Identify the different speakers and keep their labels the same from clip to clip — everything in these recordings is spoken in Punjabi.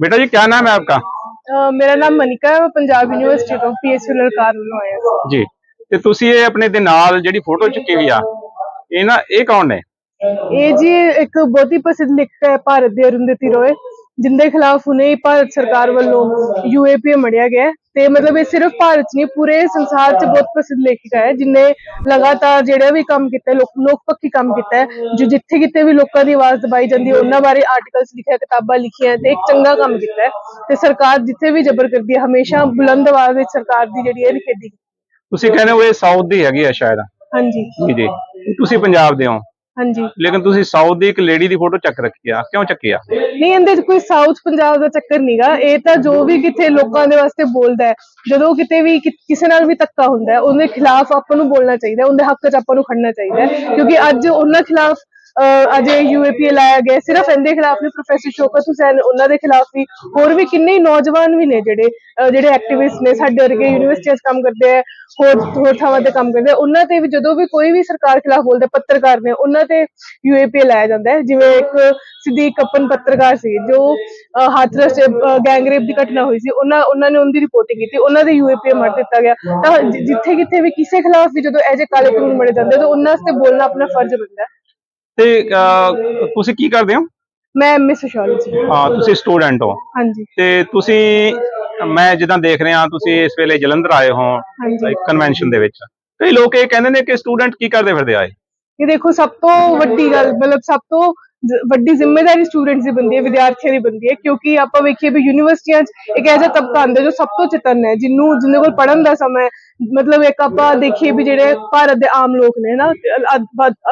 Speaker 1: बेटा जी क्या नाम है आपका
Speaker 2: ਅਹ ਮੇਰਾ ਨਾਮ ਮਨਿਕਾ ਹੈ ਮੈਂ ਪੰਜਾਬ ਯੂਨੀਵਰਸਿਟੀ ਤੋਂ ਪੀਐਸਯੂ ਲਲਕਾਰ ਵੱਲੋਂ ਆਇਆ ਸੀ
Speaker 1: ਜੀ ਤੇ ਤੁਸੀਂ ਇਹ ਆਪਣੇ ਦੇ ਨਾਲ ਜਿਹੜੀ ਫੋਟੋ ਚੁੱਕੀ ਹੋਈ ਆ ਇਹ ਨਾ ਇਹ ਕੌਣ ਨੇ
Speaker 2: ਇਹ ਜੀ ਇੱਕ ਬਹੁਤ ਹੀ ਪ੍ਰਸਿੱਧ ਲੇਖਕ ਹੈ ਭਾਰਤ ਦੇ ਅਰੁੰਧਤੀ ਰੋਏ ਜਿੰਦੇ ਖਿਲਾਫ ਹੁਣੇ ਹੀ ਭਾਰਤ ਸਰਕਾਰ ਵੱਲੋਂ ਯੂਏਪੀ ਮੜਿਆ ਗਿਆ ਹੈ ਤੇ ਮਤਲਬ ਇਹ ਸਿਰਫ ਭਾਰਤ ਨਹੀਂ ਪੂਰੇ ਸੰਸਾਰ 'ਚ ਬਹੁਤ ਪ੍ਰਸਿੱਧ ਲੇਖਕ ਹੈ ਜਿਨੇ ਲਗਾਤਾਰ ਜਿਹੜਾ ਵੀ ਕੰਮ ਕੀਤਾ ਹੈ, ਲੋਕ ਲੋਕ ਪੱਖੀ ਕੰਮ ਕੀਤਾ ਹੈ ਜੋ ਜਿੱਥੇ ਕਿਤੇ ਵੀ ਲੋਕਾਂ ਦੀ ਆਵਾਜ਼ ਦਬਾਈ ਜਾਂਦੀ ਹੈ ਉਹਨਾਂ ਬਾਰੇ ਆਰਟੀਕਲਸ ਲਿਖਿਆ ਕਿਤਾਬਾਂ ਲਿਖੀਆਂ ਤੇ ਇੱਕ ਚੰਗਾ ਕੰਮ ਕੀਤਾ ਹੈ ਤੇ ਸਰਕਾਰ ਜਿੱਥੇ ਵੀ ਜ਼ਬਰ ਕਰਦੀ ਹੈ ਹਮੇਸ਼ਾ ਬੁਲੰਦ ਆਵਾਜ਼ ਵਿੱਚ ਸਰਕਾਰ ਦੀ ਜਿਹੜੀ ਹੈ ਨਿਖੇਧੀ
Speaker 1: ਤੁਸੀਂ ਕਹਿੰਦੇ ਹੋ ਇਹ ਸਾਊਥ ਦੀ ਹੈਗੀ ਆ ਸ਼ਾਇਦ।
Speaker 2: ਹਾਂਜੀ।
Speaker 1: ਜੀ ਜੀ। ਤੁਸੀਂ ਪੰਜਾਬ ਦੇ ਹੋ।
Speaker 2: ਹਾਂਜੀ।
Speaker 1: ਲੇਕਿਨ ਤੁਸੀਂ ਸਾਊਥ ਦੀ ਇੱਕ ਲੇਡੀ ਦੀ ਫੋਟੋ ਚੱਕ ਰੱਖੀ ਆ। ਕਿਉਂ ਚੱਕੀ ਆ?
Speaker 2: ਨਹੀਂ ਇਹਦੇ 'ਚ ਕੋਈ ਸਾਊਥ ਪੰਜਾਬ ਦਾ ਚੱਕਰ ਨਹੀਂਗਾ ਇਹ ਤਾਂ ਜੋ ਵੀ ਕਿਤੇ ਲੋਕਾਂ ਦੇ ਵਾਸਤੇ ਬੋਲਦਾ ਹੈ ਜਦੋਂ ਕਿਤੇ ਵੀ ਕਿ- ਕਿਸੇ ਨਾਲ ਵੀ ਧੱਕਾ ਹੁੰਦਾ ਹੈ ਉਹਦੇ ਖਿਲਾਫ ਆਪਾਂ ਨੂੰ ਬੋਲਣਾ ਚਾਹੀਦਾ ਹੈ ਉਹਦੇ ਹੱਕ 'ਚ ਆਪਾਂ ਨੂੰ ਖੜਨਾ ਚਾਹੀਦਾ ਹੈ। ਕਿਉਂਕਿ ਅੱਜ ਉਹਨਾਂ ਖਿਲਾਫ ਅੱਜ ਯੂਏਪੀ ਲਾਇਆ ਗਿਆ ਸਿਰਫ ਇਹਦੇ ਖਿਲਾਫ ਨਹੀਂ ਪ੍ਰੋਫੈਸਰ ਸ਼ੋਕਤ ਹੁਸੈਨ ਉਹਨਾਂ ਦੇ ਖਿਲਾਫ ਵੀ ਹੋਰ ਵੀ ਕਿੰਨੇ ਨੌਜਵਾਨ ਵੀ ਨੇ ਜਿਹੜੇ ਜਿਹੜੇ ਐਕਟਿਵਿਸਟ ਨੇ ਸਾਡੇ ਵਰਗੇ ਯੂਨੀਵਰਸਿਟੀਆਂ 'ਚ ਕੰਮ ਕਰਦੇ ਆ ਹੋਰ ਹੋਰ ਥਾਵਾਂ ਤੇ ਕੰਮ ਕਰਦੇ ਉਹਨਾਂ ਤੇ ਵੀ ਜਦੋਂ ਵੀ ਕੋਈ ਵੀ ਸਰਕਾਰ ਖਿਲਾਫ ਬੋਲਦਾ ਪੱਤਰਕਾਰ ਨੇ ਉਹਨਾਂ ਤੇ ਯੂਏਪੀ ਲਾਇਆ ਜਾਂਦਾ ਹੈ। ਜਿਵੇਂ ਇੱਕ ਸਿੱਧੀ ਕੱਪਨ ਪੱਤਰਕਾਰ ਸੀ ਜੋ ਅਹ, ਹਾਥਰਸ ਗੈਂਗਰੇਪ ਦੀ ਘਟਨਾ ਹੋਈ ਸੀ ਉਹਨਾਂ ਉਹਨਾਂ ਨੇ ਉਹਦੀ ਰਿਪੋਰਟਿੰਗ ਕੀਤੀ ਉਹਨਾਂ ਦੇ ਯੂਏਪੀ ਮਾਰ ਦਿੱਤਾ ਗਿਆ। ਤਾਂ ਜਿ- ਜਿੱਥੇ ਕਿਤੇ ਵੀ ਕਿਸੇ ਖਿਲਾਫ ਵੀ ਜਦੋਂ ਇਹ ਜਿਹੇ ਕਾਲੇ ਕਾਨੂੰਨ ਮੜੇ ਜਾਂਦੇ ਤਾਂ ਉਹਨਾਂ ਵਾਸਤੇ ਬੋਲਣਾ ਆਪਣਾ ਫਰਜ਼ ਬਣਦਾ ਹੈ।
Speaker 1: ਤੇ ਅਹ, ਤੁਸੀਂ ਕੀ ਕਰਦੇ ਹੋ?
Speaker 2: ਮੈਂ ਐਮਏ ਸੋਸ਼ੀਓਲੋਜੀ
Speaker 1: ਹਾਂ ਤੁਸੀਂ ਸਟੂਡੈਂਟ ਹੋ।
Speaker 2: ਹਾਂਜੀ।
Speaker 1: ਤੇ ਤੁਸੀਂ ਮੈਂ ਜਿੱਦਾਂ ਦੇਖ ਰਿਹਾ ਤੁਸੀਂ ਇਸ ਵੇਲੇ ਜਲੰਧਰ ਆਏ ਹੋ
Speaker 2: ਹਾਂਜੀ।
Speaker 1: ਕਨਵੈਨਸ਼ਨ ਦੇ ਵਿੱਚ। ਕਈ ਲੋਕ ਇਹ ਕਹਿੰਦੇ ਨੇ ਕਿ ਸਟੂਡੈਂਟ ਕੀ ਕਰਦੇ ਫਿਰਦੇ ਆਏ
Speaker 2: ਇਹ ਦੇਖੋ ਸਭ ਤੋਂ ਵੱਡੀ ਗੱਲ ਮਤਲਬ ਸਭ ਤੋਂ ਵੱਡੀ ਜ਼ਿੰਮੇਵਾਰੀ ਸਟੂਡੈਂਟਸ ਦੀ ਬਣਦੀ ਹੈ ਵਿਦਿਆਰਥੀਆਂ ਦੀ ਬਣਦੀ ਹੈ ਕਿਉਂਕਿ ਆਪਾਂ ਵੇਖੀਏ ਵੀ ਯੂਨੀਵਰਸਿਟੀਆਂ 'ਚ ਇੱਕ ਐਸਾ ਤਬਕਾ ਆਉਂਦਾ ਜੋ ਸਭ ਤੋਂ ਚੇਤਨ ਹੈ ਜਿਹਨੂੰ ਜਿਹਦੇ ਕੋਲ ਪੜ੍ਹਨ ਦਾ ਸਮਾਂ ਮਤਲਬ ਇੱਕ ਆਪਾਂ ਦੇਖੀਏ ਵੀ ਜਿਹੜੇ ਭਾਰਤ ਦੇ ਆਮ ਲੋਕ ਨੇ ਨਾ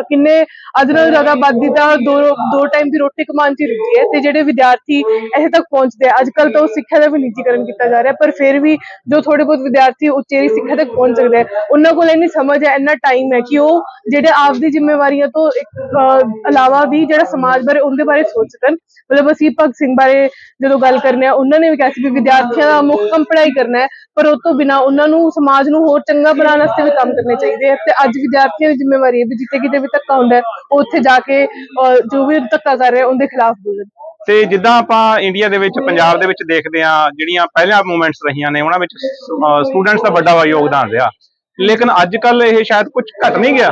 Speaker 2: ਕਿੰਨੇ ਅੱਧ ਨਾਲੋਂ ਜ਼ਿਆਦਾ ਆਬਾਦੀ ਤਾਂ ਦੋ ਦੋ ਟਾਈਮ ਦੀ ਰੋਟੀ ਕਮਾਉਣ 'ਚ ਹੀ ਰੁੱਝੀ ਹੈ ਤੇ ਜਿਹੜੇ ਵਿਦਿਆਰਥੀ ਇੱਥੇ ਤੱਕ ਪਹੁੰਚਦੇ ਆ ਅੱਜ ਕੱਲ ਤਾਂ ਉਹ ਸਿੱਖਿਆ ਦਾ ਵੀ ਨਿੱਜੀਕਰਨ ਕੀਤਾ ਜਾ ਰਿਹਾ ਪਰ ਫਿਰ ਵੀ ਜੋ ਥੋੜੇ ਬਹੁਤ ਵਿਦਿਆਰਥੀ ਉਚੇਰੀ ਸਿੱਖਿਆ ਤੱਕ ਪਹੁੰਚ ਸਕਦੇ ਆ ਉਹਨਾਂ ਕੋਲ ਇੰਨੀ ਸਮਝ ਹੈ ਇੰਨਾ ਟਾਈਮ ਹੈ ਕਿ ਉਹ ਜਿਹੜੇ ਆਪਦੀ ਜ਼ਿੰਮੇਵਾਰੀਆਂ ਤੋਂ ਇੱਕ, ਇਲਾਵਾ ਵੀ ਜਿਹੜਾ ਸਮਾਜ ਬਾਰੇ, ਉਹਦੇ ਬਾਰੇ ਸੋਚ ਸਕਣ ਮਤਲਬ ਅਸੀਂ ਭਗਤ ਸਿੰਘ ਬਾਰੇ ਜਦੋਂ ਗੱਲ ਕਰਨੇ ਆ, ਉਹਨਾਂ ਨੇ ਵੀ ਕਿਹਾ ਸੀ ਵੀ ਵਿਦਿਆਰਥੀਆਂ ਦਾ ਮੁੱਖ ਪੜ੍ਹਾਈ ਕਰਨਾ ਹੈ। ਪਰ ਉਹ ਤੋਂ ਬਿਨਾ ਉਹਨਾਂ ਨੂੰ ਸਮਾਜ ਨੂੰ ਹੋਰ ਚੰਗਾ ਬਣਾਉਣ ਵਾਸਤੇ ਵੀ ਕੰਮ ਕਰਨੇ ਚਾਹੀਦੇ ਆ। ਤੇ ਅੱਜ ਵਿਦਿਆਰਥੀਆਂ ਦੀ ਜ਼ਿੰਮੇਵਾਰੀ ਹੈ ਵੀ ਜਿੱਥੇ ਕਿਤੇ ਵੀ ਧੱਕਾ ਹੁੰਦਾ ਉੱਥੇ ਜਾ ਕੇ ਜੋ ਵੀ ਧੱਕਾ ਕਰ ਰਿਹਾ, ਉਹਦੇ ਖਿਲਾਫ ਬੋਲਣ।
Speaker 1: ਤੇ ਜਿੱਦਾਂ ਆਪਾਂ ਇੰਡੀਆ ਦੇ ਵਿੱਚ, ਪੰਜਾਬ ਦੇ ਵਿੱਚ ਦੇਖਦੇ ਆ ਜਿਹੜੀਆਂ ਪਹਿਲਾਂ ਮੂਵਮੈਂਟਸ ਰਹੀਆਂ ਨੇ, ਉਹਨਾਂ ਵਿੱਚ ਸਟੂਡੈਂਟਸ ਦਾ ਵੱਡਾ ਯੋਗਦਾਨ ਰਿਹਾ। ਲੇਕਿਨ ਅੱਜ ਕੱਲ ਇਹ ਸ਼ਾਇਦ ਕੁਝ ਘਟ ਨਹੀਂ ਗਿਆ।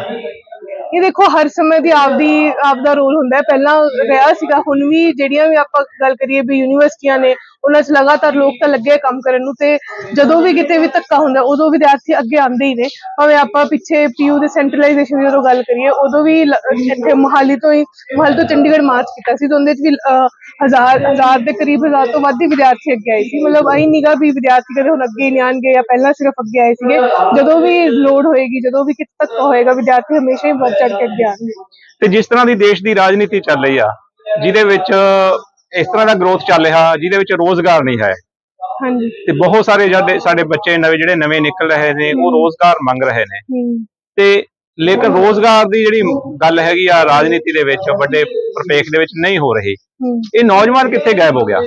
Speaker 2: ਇਹ ਦੇਖੋ, ਹਰ ਸਮੇਂ ਦੀ ਆਪਦੀ, ਆਪਦਾ ਰੋਲ ਹੁੰਦਾ ਹੈ। ਪਹਿਲਾਂ ਰਿਹਾ ਸੀਗਾ, ਹੁਣ ਵੀ ਜਿਹੜੀਆਂ ਵੀ ਆਪਾਂ ਗੱਲ ਕਰੀਏ ਵੀ ਯੂਨੀਵਰਸਿਟੀਆਂ ਨੇ, ਉਹਨਾਂ 'ਚ ਲਗਾਤਾਰ ਲੋਕ ਤਾਂ ਲੱਗੇ ਆ ਕੰਮ ਕਰਨ ਨੂੰ ਤੇ ਜਦੋਂ ਵੀ ਕਿਤੇ ਵੀ ਧੱਕਾ ਹੁੰਦਾ, ਉਦੋਂ ਵਿਦਿਆਰਥੀ ਅੱਗੇ ਆਉਂਦੇ ਹੀ ਨੇ। ਭਾਵੇਂ ਆਪਾਂ ਪਿੱਛੇ ਪੀਯੂ ਦੇ ਸੈਂਟਰਲਾਈਜੇਸ਼ਨ ਦੀ ਜਦੋਂ ਗੱਲ ਕਰੀਏ, ਉਦੋਂ ਵੀ ਇੱਥੇ ਮੋਹਾਲੀ ਤੋਂ ਹੀ, ਮੋਹਾਲੀ ਤੋਂ ਚੰਡੀਗੜ੍ਹ ਮਾਰਚ ਕੀਤਾ ਸੀ ਤੇ ਉਹਦੇ 'ਚ ਵੀ ਹਜ਼ਾਰ ਹਜ਼ਾਰ ਦੇ ਕਰੀਬ, ਹਜ਼ਾਰ ਤੋਂ ਵੱਧ ਹੀ ਵਿਦਿਆਰਥੀ ਅੱਗੇ ਆਏ ਸੀ। ਮਤਲਬ ਆਈ ਨਿਗਾ ਵੀ ਵਿਦਿਆਰਥੀ ਕਦੇ ਹੁਣ ਅੱਗੇ ਨਹੀਂ ਆਉਣਗੇ ਜਾਂ ਪਹਿਲਾਂ ਸਿਰਫ ਅੱਗੇ ਆਏ ਸੀਗੇ। ਜਦੋਂ ਵੀ ਲੋੜ ਹੋਏਗੀ, ਜਦੋਂ ਵੀ ਕਿਤੇ ਧੱਕਾ ਹੋਏਗਾ, ਵਿਦਿਆਰਥੀ ਹਮੇਸ਼ਾ ਹੀ ਵੱਧ ਚੜ ਕੇ ਅੱਗੇ ਆਉਣਗੇ
Speaker 1: ਤੇ ਜਿਸ ਤਰ੍ਹਾਂ ਦੀ ਦੇਸ਼ ਦੀ ਰਾਜਨੀਤੀ ਚੱਲ ਰਹੀ ਆ ਜਿਹਦੇ ਵਿੱਚ ਇਸ ਤਰ੍ਹਾਂ ਦਾ ਗਰੋਥ ਚੱਲ ਰਿਹਾ ਜਿਹਦੇ ਵਿੱਚ ਰੋਜ਼ਗਾਰ ਨਹੀਂ ਹੈ।
Speaker 2: ਹਾਂਜੀ।
Speaker 1: ਤੇ ਬਹੁਤ ਸਾਰੇ ਸਾਡੇ ਸਾਡੇ ਬੱਚੇ ਨਵੇਂ ਜਿਹੜੇ ਨਵੇਂ ਨਿਕਲ ਰਹੇ ਨੇ ਉਹ ਰੋਜ਼ਗਾਰ ਮੰਗ ਰਹੇ ਨੇ। ਤੇ ਲੇਕਿਨ ਰੋਜ਼ਗਾਰ ਦੀ ਜਿਹੜੀ ਗੱਲ ਹੈਗੀ ਆ ਰਾਜਨੀਤੀ ਦੇ ਵਿੱਚ ਵੱਡੇ ਪ੍ਰਪੇਖ ਦੇ ਵਿੱਚ ਨਹੀਂ ਹੋ ਰਹੀ। ਇਹ ਨੌਜਵਾਨ ਕਿੱਥੇ ਗਾਇਬ ਹੋ ਗਿਆ?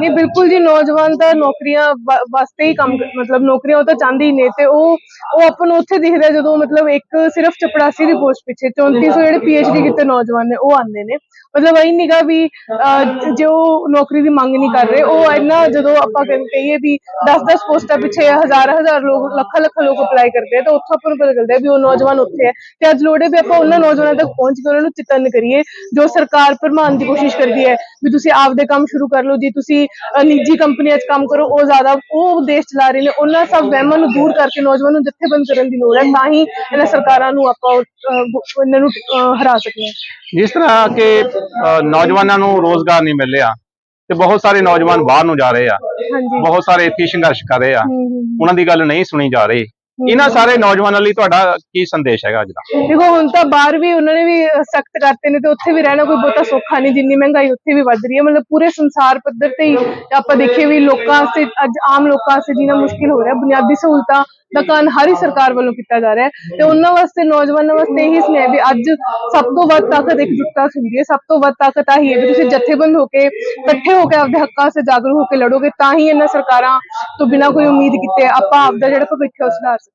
Speaker 2: ਨਹੀਂ ਬਿਲਕੁਲ ਜੀ ਨੌਜਵਾਨ ਤਾਂ ਨੌਕਰੀਆਂ ਵਾਸਤੇ ਹੀ ਕੰਮ ਮਤਲਬ ਨੌਕਰੀਆਂ ਉਹ ਤਾਂ ਚਾਹੁੰਦੇ ਹੀ ਨੇ ਤੇ ਉਹ ਉਹ ਆਪਾਂ ਨੂੰ ਉੱਥੇ ਦਿਖਦਾ ਜਦੋਂ ਮਤਲਬ ਇੱਕ ਸਿਰਫ ਚਪੜਾਸੀ ਦੀ ਪੋਸਟ ਪਿੱਛੇ 3400 ਜਿਹੜੇ ਪੀਐਚਡੀ ਕੀਤੇ ਨੌਜਵਾਨ ਨੇ ਉਹ ਆਉਂਦੇ ਨੇ। ਮਤਲਬ ਆਈ ਨਿਗਾ ਵੀ ਜੋ ਨੌਕਰੀ ਦੀ ਮੰਗ ਨਹੀਂ ਕਰ ਰਹੇ ਉਹ ਇੰਨਾ ਜਦੋਂ ਆਪਾਂ ਕਹਿ- ਕਹੀਏ ਵੀ 10-10 ਪੋਸਟਾਂ ਪਿੱਛੇ ਹਜ਼ਾਰ ਹਜ਼ਾਰ ਲੋਕ ਲੱਖਾਂ ਲੱਖਾਂ ਲੋਕ ਅਪਲਾਈ ਕਰਦੇ ਆ ਤਾਂ ਉੱਥੋਂ ਆਪਾਂ ਨੂੰ ਪਤਾ ਚੱਲਦਾ ਵੀ ਉਹ ਨੌਜਵਾਨ ਉੱਥੇ ਹੈ। ਤੇ ਅੱਜ ਲੋੜ ਹੈ ਵੀ ਆਪਾਂ ਉਹਨਾਂ ਨੌਜਵਾਨਾਂ ਤੱਕ ਪਹੁੰਚ ਕੇ ਉਹਨਾਂ ਨੂੰ ਚਿਤਨ ਕਰੀਏ ਜੋ ਸਰਕਾਰ ਭਰਮਾਉਣ ਦੀ ਕੋਸ਼ਿਸ਼ ਕਰਦੀ ਹੈ ਵੀ ਤੁਸੀਂ ਆਪਦੇ ਕੰਮ ਸ਼ੁਰੂ ਕਰ ਲਓ ਜੀ ਤੁਸੀਂ ਨਿੱਜੀ ਕੰਪਨੀਆਂ 'ਚ ਕੰਮ ਕਰੋ ਉਹ ਜ਼ਿਆਦਾ ਉਹ ਦੇਸ਼ ਚਲਾ ਰਹੇ ਨੇ ਉਹਨਾਂ ਸਭ ਵਹਿਮਾਂ ਨੂੰ ਦੂਰ ਕਰਕੇ ਨੌਜਵਾਨ ਨੂੰ ਜਥੇਬੰਦ ਕਰਨ ਦੀ ਲੋੜ ਹੈ ਤਾਂ ਹੀ ਇਹਨਾਂ ਸਰਕਾਰਾਂ ਨੂੰ ਆਪਾਂ ਇਹਨਾਂ ਨੂੰ ਹਰਾ ਸਕਦੇ ਹਾਂ
Speaker 1: ਜਿਸ ਤਰ੍ਹਾਂ ਕਿ ਨੌਜਵਾਨਾਂ ਨੂੰ ਰੋਜ਼ਗਾਰ ਨਹੀਂ ਮਿਲ ਰਿਹਾ ਤੇ ਬਹੁਤ ਸਾਰੇ ਨੌਜਵਾਨ ਬਾਹਰ ਨੂੰ ਜਾ ਰਹੇ ਆ। ਬਹੁਤ ਸਾਰੇ ਇੱਥੇ ਸੰਘਰਸ਼ ਕਰ ਰਹੇ ਆ। ਉਹਨਾਂ ਦੀ ਗੱਲ ਨਹੀਂ ਸੁਣੀ ਜਾ ਰਹੀ। ਇਹਨਾਂ ਸਾਰੇ ਨੌਜਵਾਨਾਂ ਲਈ ਤੁਹਾਡਾ ਕੀ ਸੰਦੇਸ਼ ਹੈਗਾ ਅੱਜ ਦਾ?
Speaker 2: ਦੇਖੋ ਹੁਣ ਤਾਂ ਬਾਹਰ ਵੀ ਉਹਨਾਂ ਨੇ ਵੀ ਸਖਤ ਕਰਤੇ ਨੇ ਤੇ ਉੱਥੇ ਵੀ ਰਹਿਣਾ ਕੋਈ ਬਹੁਤਾ ਸੌਖਾ ਨਹੀਂ ਜਿੰਨੀ ਮਹਿੰਗਾਈ ਉੱਥੇ ਵੀ ਵੱਧ ਰਹੀ ਹੈ। ਮਤਲਬ ਪੂਰੇ ਸੰਸਾਰ ਪੱਧਰ ਤੇ ਹੀ ਆਪਾਂ ਦੇਖੀਏ ਵੀ ਲੋਕਾਂ ਵਾਸਤੇ ਅੱਜ ਆਮ ਲੋਕਾਂ ਵਾਸਤੇ ਜੀਣਾ ਮੁਸ਼ਕਿਲ ਹੋ ਰਿਹਾ। ਬੁਨਿਆਦੀ ਸਹੂਲਤਾਂ ਦਾ ਕਾਰਨ ਹਰ ਹੀ ਸਰਕਾਰ ਵੱਲੋਂ ਕੀਤਾ ਜਾ ਰਿਹਾ ਹੈ। ਤੇ ਉਹਨਾਂ ਵਾਸਤੇ ਨੌਜਵਾਨਾਂ ਵਾਸਤੇ ਇਹੀ ਸੁਨੇਹਾ ਵੀ ਅੱਜ ਸਭ ਤੋਂ ਵੱਧ ਤਾਕਤ ਇਕਜੁੱਟਤਾ ਹੁੰਦੀ ਹੈ। ਸਭ ਤੋਂ ਵੱਧ ਤਾਕਤ ਆਹੀ ਹੈ ਵੀ ਤੁਸੀਂ ਜਥੇਬੰਦ ਹੋ ਕੇ ਇਕੱਠੇ ਹੋ ਕੇ ਆਪਦੇ ਹੱਕਾਂ ਵਾਸਤੇ ਜਾਗਰੂਕ ਹੋ ਕੇ ਲੜੋਗੇ ਤਾਂ ਹੀ ਇਹਨਾਂ ਸਰਕਾਰਾਂ ਤੋਂ ਬਿਨਾਂ ਕੋਈ ਉਮੀਦ ਕੀਤੇ ਆਪਾਂ ਆਪਦਾ ਜਿਹੜਾ ਭਵਿੱਖ ਹੈ ਸੁਧਾਰ ਸਕਦੇ